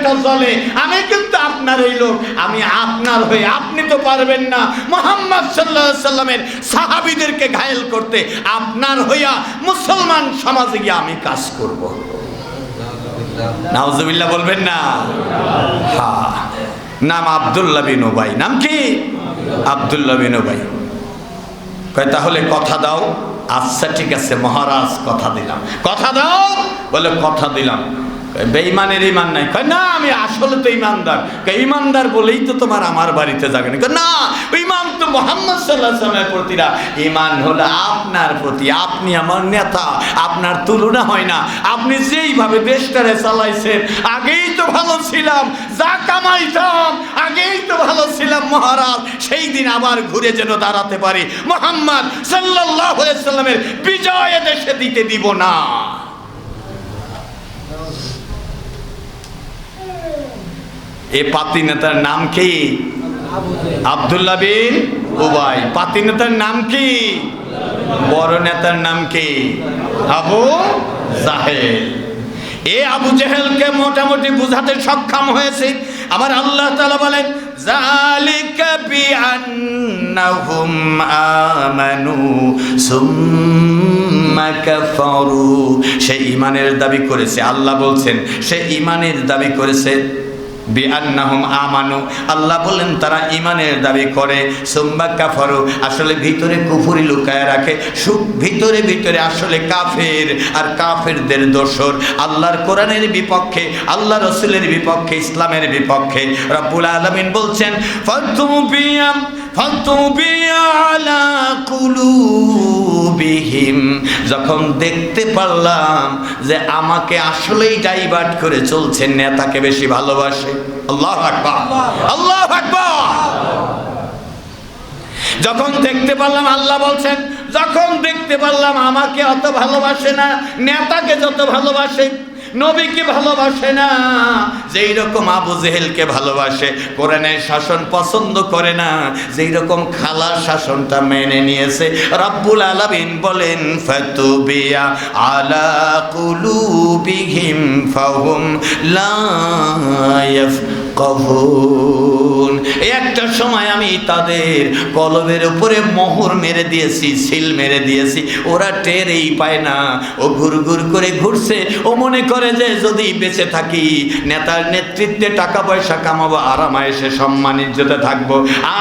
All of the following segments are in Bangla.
এটা চলে আমি কিন্তু আপনার এই লোক। আমি আপনার হয়ে, আপনি তো পারবেন না। মোহাম্মদ সাল্লাহ সাল্লামের সাহাবিদেরকে ঘায়েল করতে, আপনার হইয়া মুসলমান সমাজে গিয়ে আমি কাজ করব। নাউজুবিল্লাহ বলবেন না? নাম বিন ওবাই নাম কি? বিন ওবাই তাহলে কথা দাও। আচ্ছা ঠিক আছে, মহারাজ, কথা দিলাম। কথা দাও, বলে, কথা দিলাম। বেঈমানের ইমান নাই। কয়, না, আমি আসলে তো ইমানদার ইমানদার বলেই তো তোমার আমার বাড়িতে যাবে না না ইমান তো মোহাম্মদ সাল্লাহ সাল্লামের প্রতি না। ইমান হলো আপনার প্রতি। আপনি আমার নেতা। আপনার তুলনা হয় না। আপনি যেইভাবে দেশটারে চালাইছেন, আগেই তো ভালো ছিলাম। যা কামাইতাম, আগেই তো ভালো ছিলাম, মহারাজ। সেই দিন আবার ঘুরে যেন দাঁড়াতে পারি। মোহাম্মদ সাল্লাহ সাল্লামের বিজয় দেশে দিতে দিব না। এ পাতি নেতার নাম কি? আব্দুল্লাহ বিন উবাই। পাতি নেতার নাম কি? বড় নেতার নাম কি? আবু জাহেল। এ আবু জেহেলকে মোটামুটি বুঝাতে সক্ষম হয়েছে। আমার আল্লাহ তাআলা বলেন জালিকা বিআন্নাহুম আমানু সুম্মা কাফারু। সে ইমানের দাবি করেছে। আল্লাহ বলছেন, সে ইমানের দাবি করেছে বিআন্নাহুম আমানু। আল্লাহ বলেন তারা ইমানের দাবি করে, সুম্মা কাফারু, আসলে ভিতরে কুফুরি লুকায় রাখে। সুখ ভিতরে ভিতরে আসলে কাফের আর কাফেরদের দোসর আল্লাহর কোরআনের বিপক্ষে, আল্লাহ রসুলের বিপক্ষে, ইসলামের বিপক্ষে। রব্বুল আলামিন বলছেন ফাতুবিয়াম ফাতুবিয়া আলা কুলুবিহিম যখন দেখতে পারলাম যে আমাকে আসলেই ডাইভার্ট করে চলছে নেতাকে বেশি ভালোবাসে আল্লাহ আল্লাহ যখন দেখতে পারলাম আল্লাহ বলছেন যখন দেখতে পারলাম আমাকে অত ভালোবাসে না নেতাকে যত ভালোবাসে নবীকে ভালোবাসে না। যেই রকম আবু জেহেলকে ভালোবাসে, কোরআনের শাসন পছন্দ করে না যেই রকম খালার শাসনটা মেনে নিয়েছে, রব্বুল আলামিন বলেন, ফাতুবিয়া আলা কুলুবিহিম ফাহুম লা ইয়াফকাহুন একটা সময় আমি তাদের কলবের উপরে মোহর মেরে দিয়েছি, সিল মেরে দিয়েছি। ওরা টেরেই পায় না। ও ঘুর ঘুর করে ঘুরছে। ও মনে করে যে যদি বেঁচে থাকি, নেতার নেতৃত্বে টাকা পয়সা কামাবো আরামায়েসে সম্মান ইজ্জতে থাকব।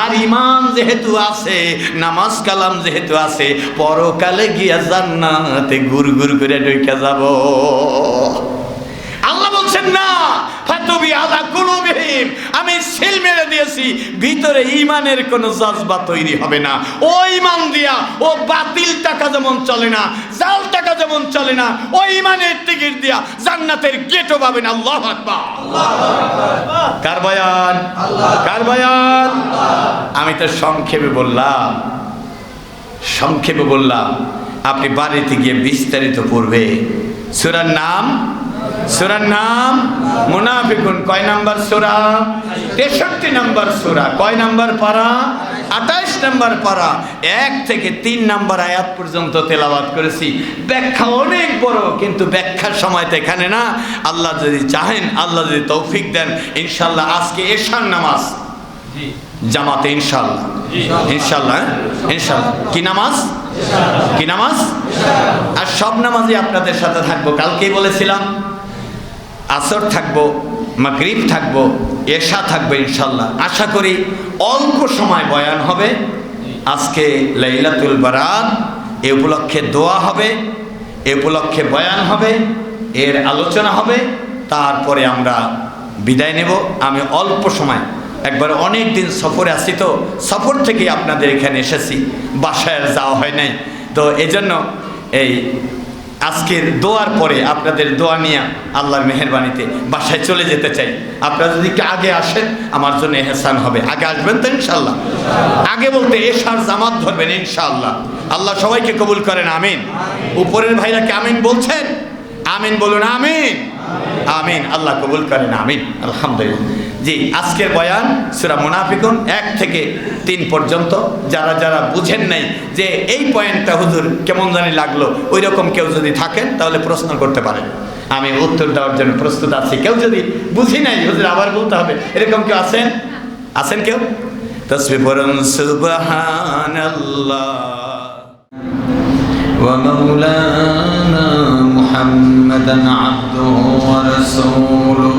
আর ইমান যেহেতু আছে, নামাজ কালাম যেহেতু আছে, পরকালে গিয়া জান্নাতে ঘুর ঘুর করে ঢুকে যাব। আল্লাহ বলছেন, না, ফাতুবি আলা কুলুবিহিম। আমি সিল মেরে দিয়েছি, ভিতরে ইমানের কোনো জজবা তৈরি হবে না। ও ইমান দিয়া, ও বাতিল টাকা যেমন চলে না, জাল টাকা যেমন চলে না, ও ইমানের টিকিট দিয়া জান্নাতের গেটও পাবেন। আল্লাহ কার বয়ান? কার বয়ান? আমি তো সংক্ষেপে বললাম সংক্ষেপে বললাম, আপনি বাড়িতে গিয়ে বিস্তারিত পড়বে। সুরার নাম সুরার নাম মুনাফিকুন। কয় নাম্বার সুরা? তেষট্টি নাম্বার সুরা। কয় নাম্বার পারা? আঠাইশ নাম্বার পারা। এক থেকে তিন নাম্বার আয়াত পর্যন্ত তেলাবাদ করেছি। ব্যাখ্যা অনেক বড় কিন্তু ব্যাখ্যার সময় তো এখানে না। আল্লাহ যদি চাহেন আল্লাহ যদি তৌফিক দেন ইনশাল্লাহ আজকে এশার নামাজ। জামাতে ইনশাল্লাহ। ইনশাল্লাহ হ্যাঁ? ইনশাল্লাহ। কি নামাজ? কি নামাজ? আর সব নামাজই আপনাদের সাথে থাকব। কালকেই বলেছিলাম, আসর থাকব, মাগরিব থাকব, এশা থাকবে ইনশাল্লাহ। আশা করি অল্প সময় বয়ান হবে। আজকে লাইলাতুল বারাত এ উপলক্ষে দোয়া হবে, এ উপলক্ষে বয়ান হবে, এর আলোচনা হবে। তারপরে আমরা বিদায় নেব। আমি অল্প সময়, একবার অনেক দিন সফরে আসি তো, সফর থেকে আপনাদের এখানে এসেছি। বাসায় যাওয়া হয় নাই। তো এজন্য এই আজকের দোয়ার পরে আপনাদের দোয়া নিয়ে আল্লাহর মেহরবানিতে বাসায় চলে যেতে চাই। আপনারা যদি আগে আসেন, আমার জন্য এহসান হবে। আগে আসবেন তো ইনশাল্লাহ আগে বলতে এশার জামাত ধরবেন ইনশাল্লাহ আল্লাহ সবাইকে কবুল করেন, আমিন। উপরের ভাইরা কি আমিন বলছেন? আমিন বলুন, আমিন। আমিন। আল্লাহ কবুল করেন, আমিন। আলহামদুলিল্লাহ। জি আজকের বয়ান সুরা মুনাফিকুন এক থেকে তিন পর্যন্ত যারা যারা বুঝেন নাই যে এই পয়েন্টটা হুজুর কেমন জানি লাগলো ওই রকম কেউ যদি থাকেন তাহলে প্রশ্ন করতে পারেন আমি উত্তর দেওয়ার জন্য প্রস্তুত আছি কেউ যদি বুঝি নাই হুজুর আবার বলতে হবে এরকম কেউ আছেন আছেন কেউ তসবি পড়ুন সুবহানাল্লাহ ومولانا محمدا عبده ورسوله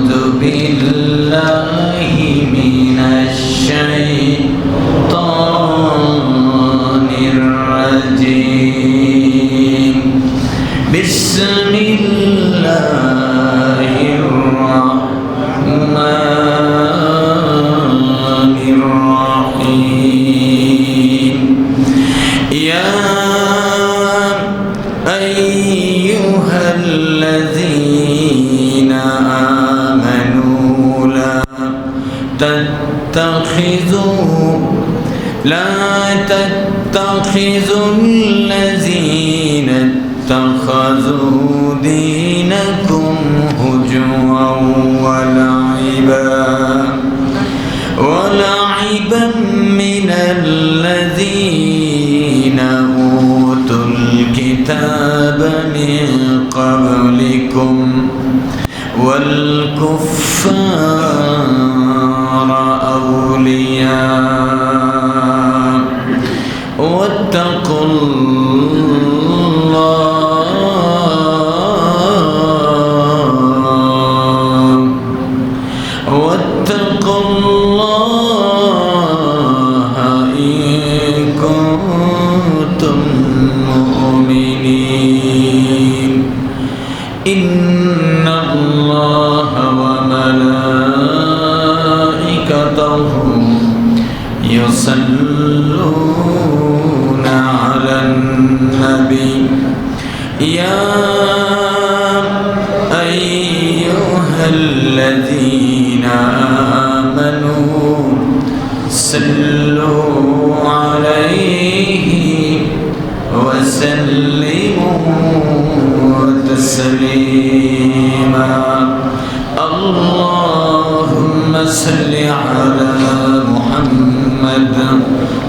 تتخذوا الذين اتخذوا دينكم هجوا ولعبا ولعبا من الذين أوتوا الكتاب من قبلكم. والكفار أولياء. مؤمنين إن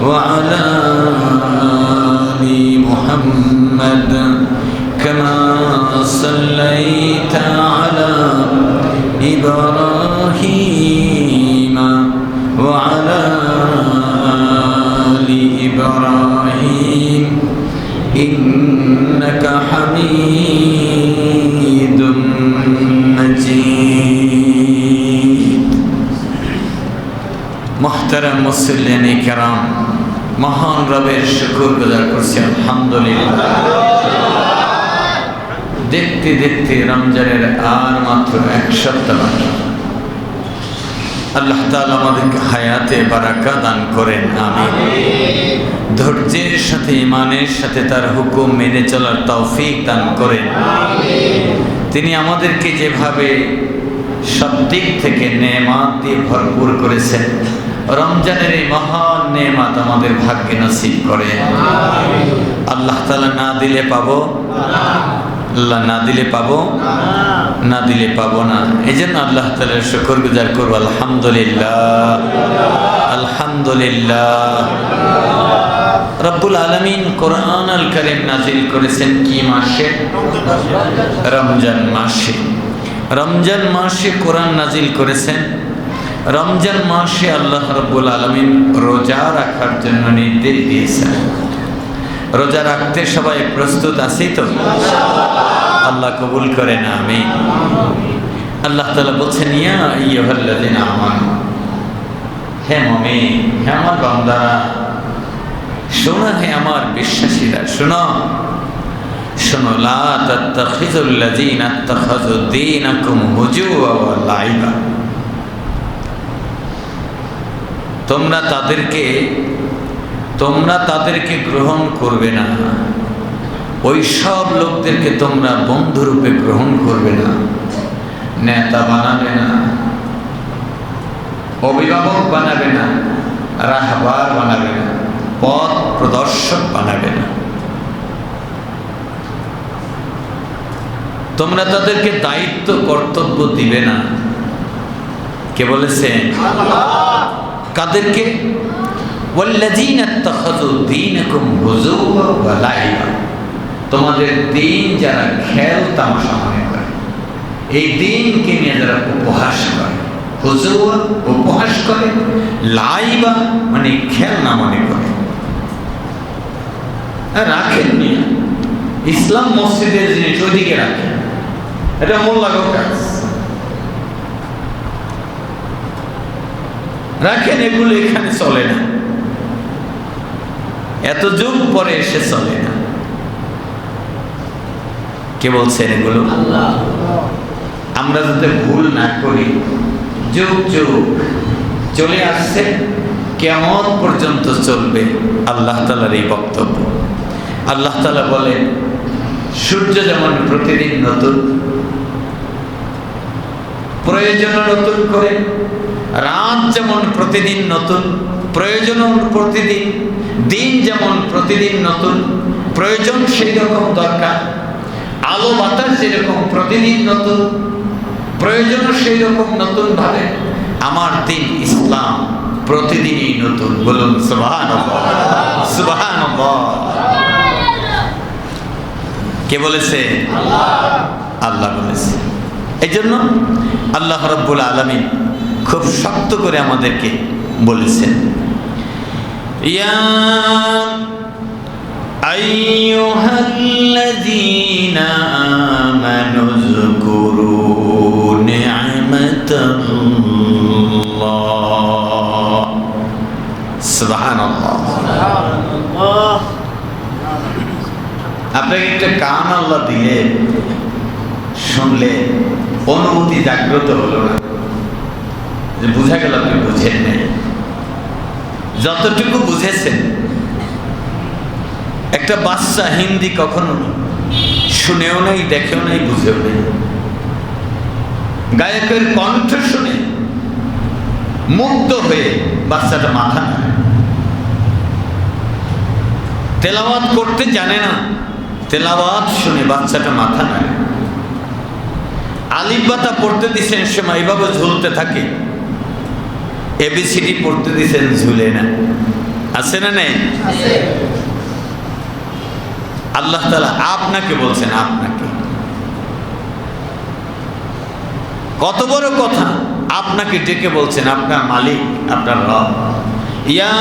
وعلى آل محمد كما صليت على إبراهيم وعلى آل إبراهيم. إنك حميد مجيد. محترم مسلم كرام মহান রবের শুকুর গুজার করছি, আলহামদুলিল্লাহ। দেখতে দেখতে রমজানের আর মাত্র এক সপ্তাহ আল্লাহ তাআলা আমাদেরকে হায়াতে বারাকা দান করেন আমি ধৈর্যের সাথে, ইমানের সাথে তার হুকুম মেনে চলার তৌফিক দান করেন তিনি আমাদেরকে যেভাবে সব দিক থেকে নেমাত দিয়ে ভরপুর করেছেন, রমজানের এই মহান নেমাত আমাদের ভাগ্যে নসিব করে। আল্লাহ তালা না দিলে পাবো? আল্লাহ না দিলে পাবো? না দিলে পাবো না। এই জন্য আল্লাহ গুজার করব, আলহামদুলিল্লাহ। আলহামদুলিল্লাহ। রব্বুল আলমিন কোরআন আল করিম নাজিল করেছেন কি মাসে? রমজান মাসে। রমজান মাসে কোরআন নাজিল করেছেন রমজান মাসে আল্লাহ রব্বুল আলমিন রোজা রাখার জন্য নির্দেশ দিয়েছেন। রোজা রাখতে সবাই প্রস্তুত আছি তো? আল্লাহ কবুল করে না আমি আল্লাহ তালা বলছেন, ইয়া ইয়ুহাল্লাযিনা আমানু। হে মুমিন, হে আমার বান্দারা, শোনো হে আমার বিশ্বাসীরা, শোনো। শোনো, লা তাত্তাখিযুল্লাযিনা ইত্তাখাযু দীনাকুম হুজুওয়া ওয়া লাইবা। তোমরা তাদেরকে তোমরা তাদেরকে গ্রহণ করবে না। ওই সব লোকদেরকে তোমরা বন্ধুরূপে গ্রহণ করবে না। নেতা বানাবে না। অভিভাবক বানাবে না। রাহবার বানাবে না। পথ প্রদর্শক বানাবে না। তোমরা তাদেরকে দায়িত্ব, কর্তব্য দিবে না। কে বলেছেন কাদেরকে? তোমাদের দিন যারা খেল তামাশা মনে করে, এই দিনকে নিয়ে যারা উপহাস করে হুজুর উপহাস করে, লাইবা মানে খেলনা মনে করে। হ্যাঁ, রাখেননি ইসলাম মসজিদের জিনিস ওইদিকে রাখেন। এটা মোল্লাগর কাজ। রাখেন এগুলো এখানে চলে না। এত যুগ পরে এসে চলে না। কে বলছেন এগুলো? আমরা যাতে ভুল না করি যুগ যুগ চলে আসছে কেমন পর্যন্ত চলবে আল্লাহ তালার এই বক্তব্য। আল্লাহ তালা বলেন সূর্য যেমন প্রতিদিন নতুন প্রয়োজন নতুন করে রাত যেমন প্রতিদিন নতুন প্রয়োজন প্রতিদিন দিন যেমন প্রতিদিন নতুন প্রয়োজন সেই রকম দরকার আলো বাতাস যেরকম প্রতিদিন নতুন প্রয়োজন সেই রকম নতুন ভাবে আমার দিন ইসলাম প্রতিদিনই নতুন। বলুন সুবাহান সুবাহান কে বলেছে? আল্লাহ। বলেছে। এই জন্য আল্লাহ রব্বুল আলমী খুব শক্ত করে আমাদেরকে বলেছেন ইয়া أيها الذين آمنوا اذكروا نعمة الله سبحان الله আপনাকে একটা কান আল্লাহ দিলে শুনলে অনুভূতি জাগ্রত হলো না যে বুঝা গেল আপনি বুঝেন নাই। যতটুকু বুঝেছেন, একটা বাচ্চা হিন্দি কখনো শুনেও নাই, দেখেও নাই, বুঝেও নাই। গায়কের কণ্ঠ শুনে মুগ্ধ হয়ে বাচ্চাটা মাথা। তেলাওয়াত করতে জানে না, তেলাওয়াত শুনে বাচ্চাটা মাথা নাড়ে। আলিফ বাতা পড়তে দিছেন সময় এইভাবে ঝুলতে থাকে। এবিসিডি পড়তে দিছেন ঝুলে না। আছে না নেই? আল্লাহ তালা আপনাকে বলছেন আপনাকে। কত বড় কথা আপনাকে ডেকে বলছেন আপনার মালিক আপনার রব। ইয়া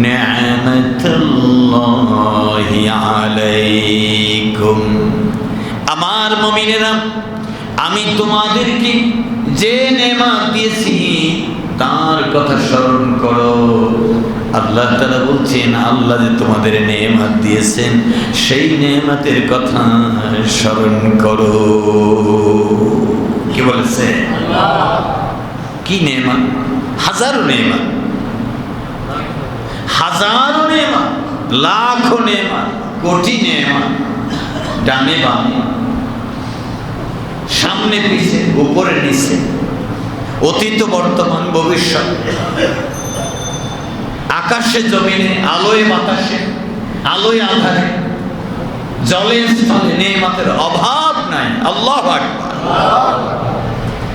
নি'মাতাল্লাহি আমার মুমিনেরা, আমি তোমাদেরকে যে নেমাত দিয়েছি, তার কথা স্মরণ করো। আল্লাহ তারা বলছেন, আল্লাহ যে তোমাদের নেমাত দিয়েছেন, সেই নেমাতের কথা স্মরণ করো। কি বলেছে? কি নেমাত? হাজারো নেমাত। হাজারো নেমাত। লাখো নেমাত, কোটি নেমাত, ডানে বামে। সামনে পিছে, উপরে নিচে। অতীত, বর্তমান, ভবিষ্যৎ। আকাশে, জমিনে, আলোয়, বাতাসে, আলোয়, আধারে। জলে স্থলে নেমাতের অভাব নাই। আল্লাহ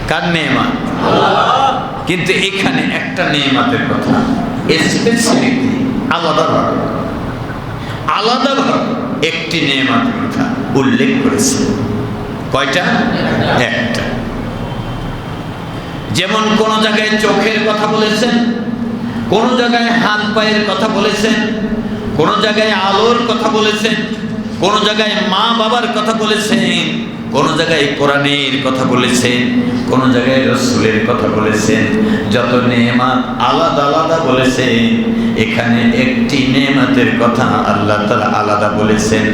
কার নেমাত? কিন্তু এখানে একটা নেমাতের কথা। স্পেসিফিকলি আলাদাভাবে আলাদাভাবে একটি নেমাতের কথা উল্লেখ করেছে। কয়টা? একটা। যেমন কোন জায়গায় চোখের কথা বলেছেন, কোন জায়গায় হাত পায়ের কথা বলেছেন, কোন জায়গায় আলোর কথা বলেছেন, কোন জায়গায় মা বাবার কথা বলেছেন, কোন জায়গায় কোরআনের কথা বলেছেন, কোন জায়গায় রসুলের কথা বলেছেন, যত নেমাত আলাদা আলাদা বলেছেন এখানে একটি নেমাতের কথা আল্লাহ তালা আলাদা বলেছেন।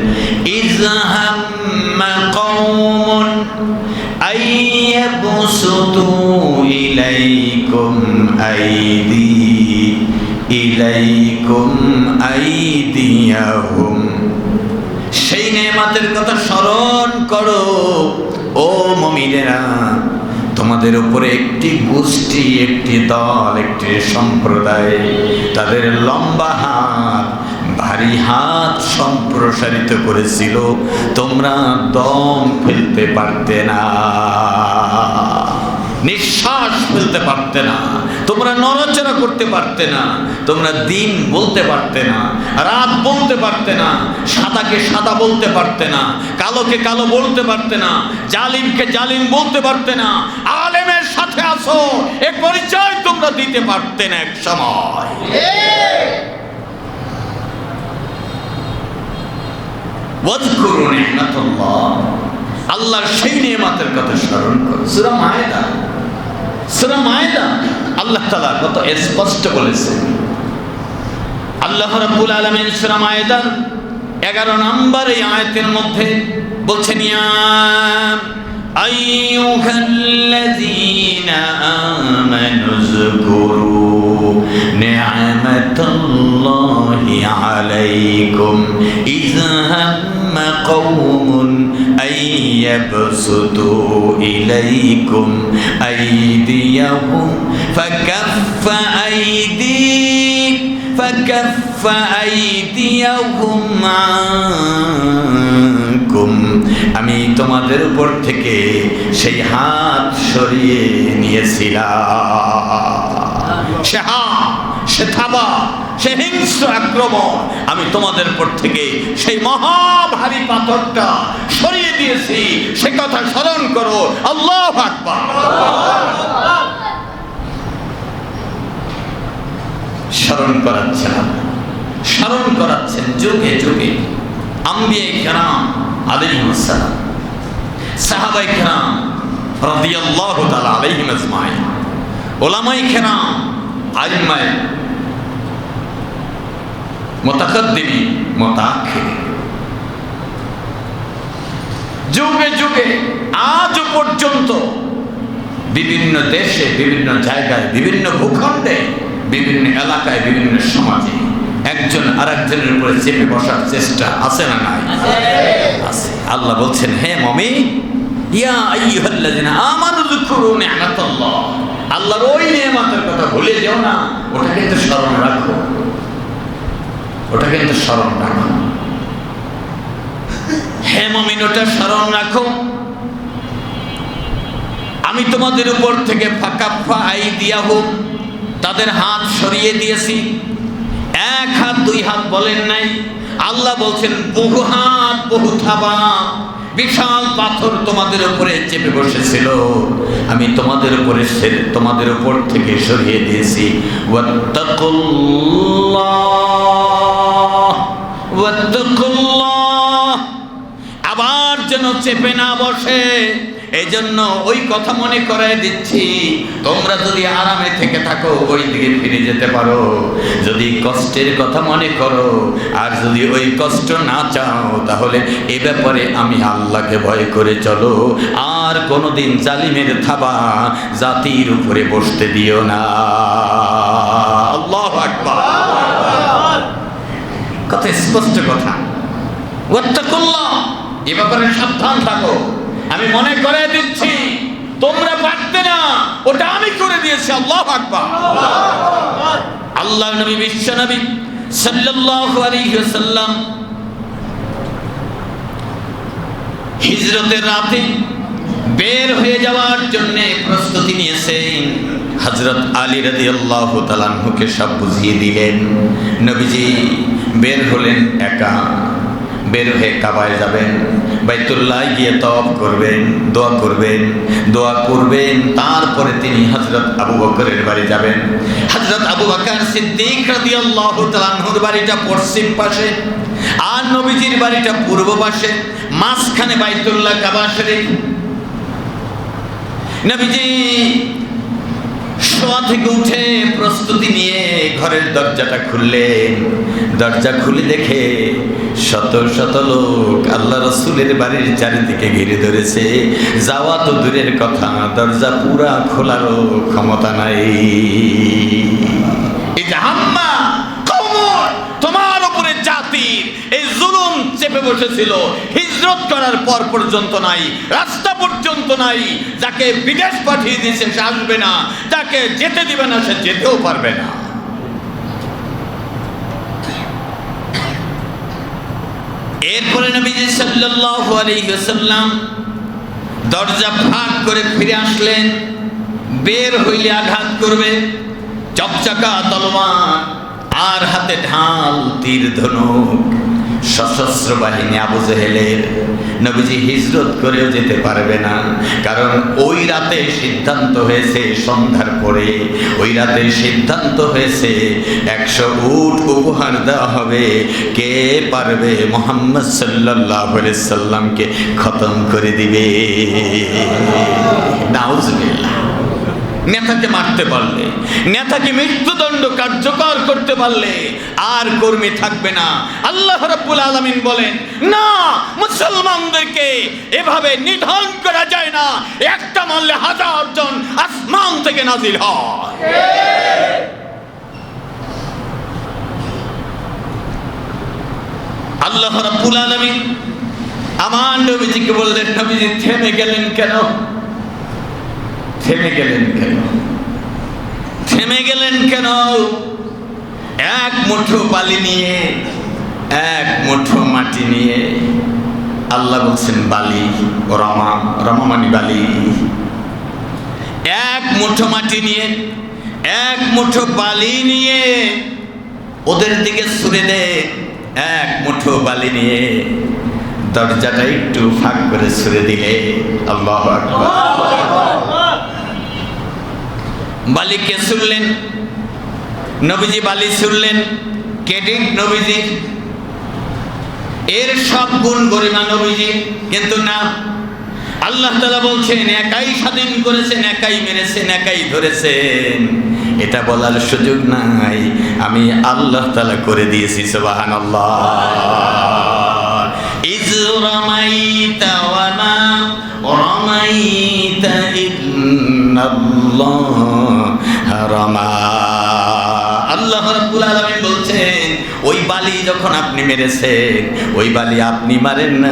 সেই নেমাতের কথা স্মরণ করো, ও মমিনেরা। তোমাদের উপরে একটি গোষ্ঠী, একটি দল, একটি সম্প্রদায়, তাদের লম্বা হাত, ভারী হাত সম্প্রসারিত করেছিল। তোমরা দম ফেলতে পারতে না, নিঃশ্বাস ফেলতে পারতে না। তোমরা নড়াচড়া করতে পারতে না, তোমরা দিন বলতে পারতে না, রাত বলতে পারতে না, সাদাকে সাদা বলতে পারতে না, কালোকে কালো বলতে পারতে না, জালিমকে জালিম বলতে পারতে না, আলেমের সাথে আসো, এ পরিচয় তোমরা দিতে পারতে না এক সময়। আল্লাহর সেই নিয়ামতের কথা স্মরণ করো। সূরা মায়েদা। সূরা মায়েদা। আল্লাহ তালা কত স্পষ্ট বলেছে। আল্লাহ রাব্বুল আলামিন সূরা মায়েদার 11 নম্বর এই আয়াতের মধ্যে বলছেন, ইয়া আইয়ুহাল্লাযীনা আমানু যকুরু নি'মাতাল্লাহি আলাইকুম ইযা হাম্মা কওমুন أن يبسطوا إليكم أيديهم فكف أيديك فكف أيديهم عنكم আমি তোমাদের উপর থেকে সেই হাত সরিয়ে নিয়েছিলাম সে হাত সে থাবা, সে আক্রমণ। আমি তোমাদের উপর থেকে সেই মহাভারী পাথরটা সরিয়ে দিয়েছি। সে কথা স্মরণ করো। আল্লাহ স্মরণ করাচ্ছেন স্মরণ করাচ্ছেন যুগে যুগে। আম্বিয়াই কেরাম আলাইহিমুসসালাম সাহাবাই কেরাম রাদিয়াল্লাহু তাআলা আলাইহিম আজমাইন। ওলামাই আইম্মায় মোতাকদ্দিমি মোতাক্ষিরি যুগে যুগে আজ পর্যন্ত বিভিন্ন দেশে বিভিন্ন জায়গায় বিভিন্ন ভূখণ্ডে বিভিন্ন এলাকায় বিভিন্ন সমাজে একজন আরেকজনের উপরে চেপে বসার চেষ্টা আছে না নাই? আছে। আল্লাহ বলছেন হে মমি আল্লাহর ওই কথা ভুলে না, ওটা কিন্তু স্মরণ রাখো। ওটা কিন্তু স্মরণ রাখো। ওটা স্মরণ রাখো। আমি তোমাদের উপর থেকে ফাঁকাফা আই দিয়া হোক, তাদের হাত সরিয়ে দিয়েছি। এক হাত, দুই হাত বলেন নাই। আল্লাহ বলছেন, বহু হাত, বহু থাবা। বিশাল পাথর তোমাদের উপরে চেপে বসেছিল। আমি তোমাদের উপরে তোমাদের উপর থেকে সরিয়ে দিয়েছি। আবার যেন চেপে না বসে। এই জন্য ওই কথা মনে করাই দিচ্ছি। তোমরা যদি আরামে থেকে থাকো, ওই দিকে ফিরে যেতে পারো। যদি কষ্টের কথা মনে করো, আর যদি ওই কষ্ট না চাও, তাহলে এ ব্যাপারে আমি আল্লাহকে ভয় করে চলো। আর কোনোদিন জালিমের থাবা জাতির উপরে বসতে দিও না। আল্লাহ আকবার। স্পষ্ট কথা। এ ব্যাপারে সাবধান থাকো। আমি মনে করে দিচ্ছি, তোমরা পারতে না। ওটা আমি করে দিয়েছি, আল্লাহ আকবার। আল্লাহ নবী, বিশ্ব নবী সাল্লাল্লাহু আলাইহি ওয়াসাল্লাম হিজরতের রাতে বের হয়ে যাওয়ার জন্য প্রস্তুতি নিয়েছেন। হজরত আলী রাদি আল্লাহ সব বুঝিয়ে দিলেন। নবীজি বের হলেন একা। বের হয়ে কাবায় যাবেন, বাইতুল্লাহ গিয়ে তপ করবেন, দোয়া করবেন দোয়া করবেন, তারপরে তিনি হজরত আবু বকরের বাড়ি যাবেন। হজরত আবু বকর সিদ্দিক তাআলার বাড়িটা পশ্চিম পাশে, আর নবীজির বাড়িটা পূর্ব পাশে, মাঝখানে বাইতুল্লাহ কাবা শরীফ। নবীজি শোয়া থেকে উঠে প্রস্তুতি নিয়ে ঘরের দরজাটা খুললেন। দরজা খুলে দেখে শত শত লোক আল্লাহ রসুলের বাড়ির চারিদিকে ঘিরে ধরেছে। যাওয়া তো দূরের কথা, দরজা পুরা খোলারও ক্ষমতা নাই। এই তোমার উপরে জাতির এই চেপে বসে বসেছিল পর পর্যন্ত নাই, রাস্তা পর্যন্ত নাই। যাকে বিদেশ পাঠিয়ে না, যাকে যেতে না, সে যেতেও পারবে না। এরপরে নবীজি সাল্লাল্লাহু আলাইহি ওয়াসাল্লাম দরজা ফাঁক করে ফিরে আসলেন, বের হইলে আঘাত করবে, চকচকা তলোয়ার, আর হাতে ঢাল, তীর ধনুক। সশস্ত্র বাহিনী আবু জেহেলের নবীজি হিজরত করেও যেতে পারবে না। কারণ ওই রাতে সিদ্ধান্ত হয়েছে সন্ধ্যার পরে। ওই রাতে সিদ্ধান্ত হয়েছে একশো উট উপহার দেওয়া হবে। কে পারবে মোহাম্মদ সাল্লাহ সাল্লামকে খতম করে দিবে? নাউজুবিল্লাহ। নেতাকে মারতে পারলে, নেতাকে মৃত্যুদণ্ড কার্যকর করতে পারলে আর কর্মী থাকবে না। আল্লাহ রাব্বুল আলামিন বলেন, না, মুসলমানদেরকে এভাবে নিধন করা যায় না। একটা মারলে হাজার জন আসমান থেকে নাজিল হয়। আল্লাহ রাব্বুল আলামিন আমার নবীজিকে বললেন, নবীজি, থেমে গেলেন কেন? থেমে গেলেন কেন? থেমে গেলেন কেন? এক মুঠো বালি নিয়ে, এক মুঠো মাটি নিয়ে আল্লাহ বলছেন, বালি ও রমা, রমামানি বালি। এক মুঠো মাটি নিয়ে, এক মুঠো বালি নিয়ে ওদের দিকে ছুড়ে দে, এক মুঠো বালি নিয়ে দরজাটা একটু ফাঁক করে ছুড়ে দিলে, আল্লাহ বালিকে ছুড়লেন, নবীজি বালি ছুড়লেন, কেটে নবীজি। এর সব গুণ গরিমা নবীজি, কিন্তু না, আল্লাহ তালা বলছেন, একাই স্বাধীন করেছেন, একাই মেরেছেন, একাই ধরেছেন। এটা বলার সুযোগ নাই। আমি আল্লাহ তালা করে দিয়েছি সুবাহান আল্লাহ ইজ রামাইতা ওয়া মা রামাইতা ইন্নাল্লাহ। রামা। আল্লাহ আলামিন বলছেন, ওই বালি যখন আপনি মেরেছেন, ওই বালি আপনি মারেন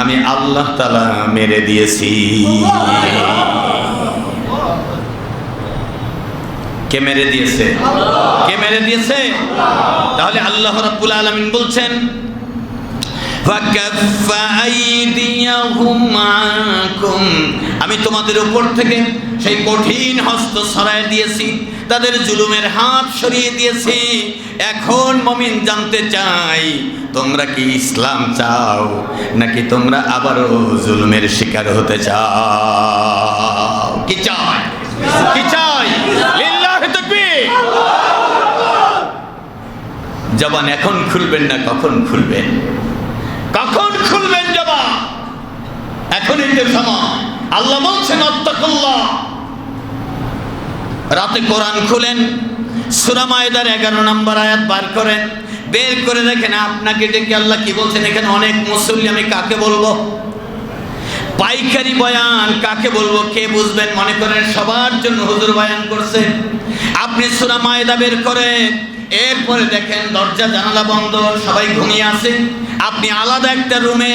আমি আল্লাহ মেরে দিয়েছি। কে মেরে দিয়েছে? কে মেরে দিয়েছে? তাহলে আল্লাহ রাব্বুল আলামিন বলছেন فَكَفَّ أَيْدِيَهُمْ عَنكُمْ আমি তোমাদের উপর থেকে সেই কঠিন হস্ত সরায় দিয়েছি তাদের জুলুমের হাত সরিয়ে দিয়েছি এখন মমিন জানতে চাই তোমরা কি ইসলাম চাও নাকি তোমরা আবারও জুলুমের শিকার হতে চাও কি চাই কি চাই লিল্লাহি তাকবীর জবান এখন খুলবেন না কখন খুলবেন এখনই আল্লাহ বলছেন রাতে কোরআন খুলেন, সূরা মায়দার এগারো নম্বর আয়াত বার করেন, বের করে দেখেন, আপনাকে ডেকে আল্লাহ কি বলছেন? এখানে অনেক মুসল্লি, আমি কাকে বলব? পাইকারি বয়ান, কাকে বলব? কে বুঝবেন? মনে করেন সবার জন্য হুজুর বয়ান করছে। আপনি সূরা মায়দা বের করেন, এরপরে দেখেন দরজা জানালা বন্ধ, সবাই ঘুমিয়ে আছে। আপনি আলাদা একটা রুমে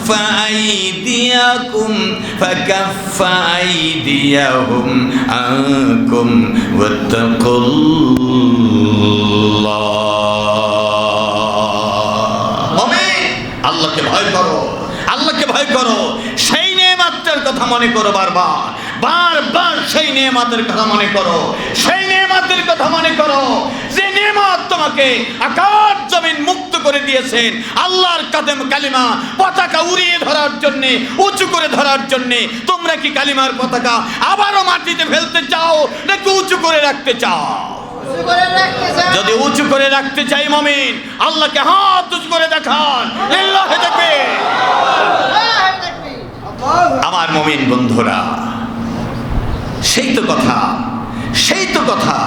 ফাকাফফা আইদিয়াকুম ফাকাফফা আইদিয়াহুম আনকুম ওয়াত্তাকুল্লাহ মুমিন আল্লাহকে ভয় করো। আল্লাহকে ভয় করো। সেই নেমাতের কথা মনে করো বারবার। বারবার সেই নেমাতের কথা মনে করো। সেই নেমাতের কথা মনে করো। যে নেমাত তোমাকে আকাশ জমিন মুক্ত করে দিয়েছেন। আল্লাহর কাদেম কালিমা পতাকা উড়িয়ে ধরার জন্য, উঁচু করে ধরার জন্য। তোমরা কি কালিমার পতাকা আবারও মাটিতে ফেলতে চাও, নাকি উঁচু করে রাখতে চাও? যদি উঁচু করে রাখতে চাই মমিন, আল্লাহকে হাত উঁচু করে দেখান। আমার মমিন বন্ধুরা, সেই তো কথা, সেই তো কথা।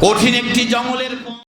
কঠিন একটি জঙ্গলের